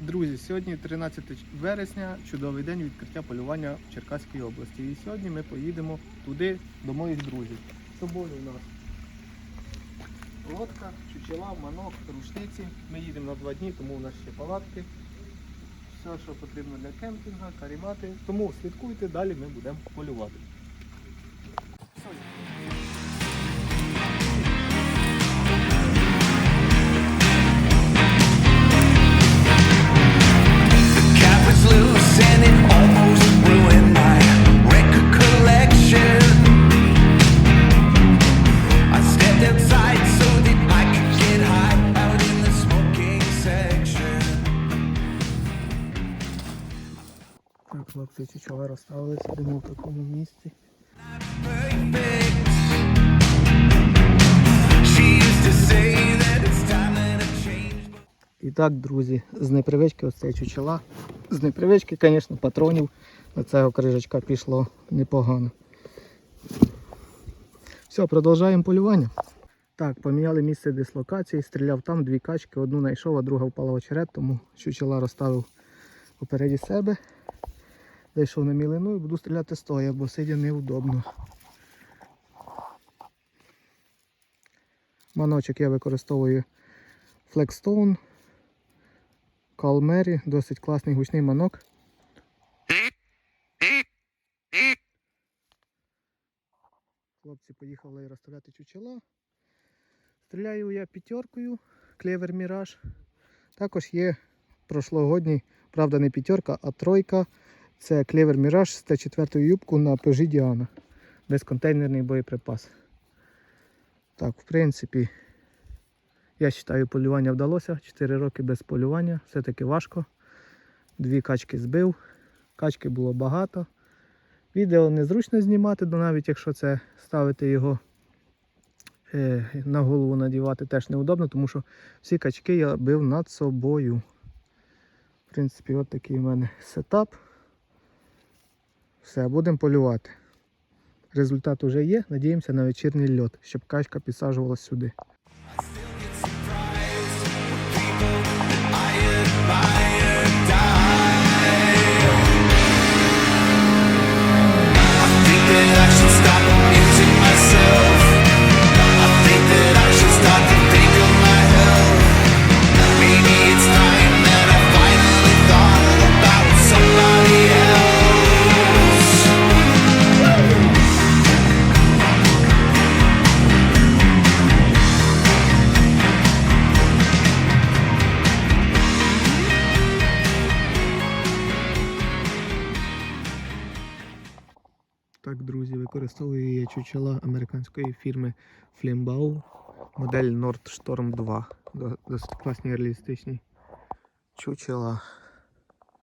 Друзі, сьогодні 13 вересня, чудовий день відкриття полювання в Черкаській області. І сьогодні ми поїдемо туди до моїх друзів. З собою у нас лодка, чучела, манок, рушниці. Ми їдемо на два дні, тому у нас ще палатки. Все, що потрібно для кемпінгу, карімати. Тому слідкуйте, далі ми будемо полювати. Хлопці чучела розставили, сидимо в такому місці. І так, друзі, з непривички ось цей чучела. З непривички, звісно, патронів на цього крижачка пішло непогано. Все, продовжуємо полювання. Так, поміняли місце дислокації, стріляв там, дві качки, одну знайшов, а друга впала в очерет, тому чучела розставив попереді себе. Зайшов на мілину і буду стріляти стоя, бо сидя неудобно. Маночок я використовую Flexstone Калмері, досить класний гучний манок. Хлопці поїхали розставляти чучела. Стріляю я п'ятеркою, клевер Міраж. Також є прошлогодній, правда не п'ятерка, а тройка. Це клевер Міраж з Т4 юбку на Peugeot Діана. Безконтейнерний боєприпас. Так, в принципі, я вважаю, полювання вдалося. 4 роки без полювання, все-таки важко. Дві качки збив, качки було багато. Відео незручно знімати, бо навіть якщо це ставити його е, на голову надівати, теж неудобно, тому що всі качки я бив над собою. В принципі, от такий у мене сетап. Все, будемо полювати. Результат уже є. Надіємося на вечірній льот, щоб качка підсаджувалась сюди. Так, друзі, використовую чучела американської фірми Flimbau, модель Nordstorm 2. Досить класні реалістичні чучела.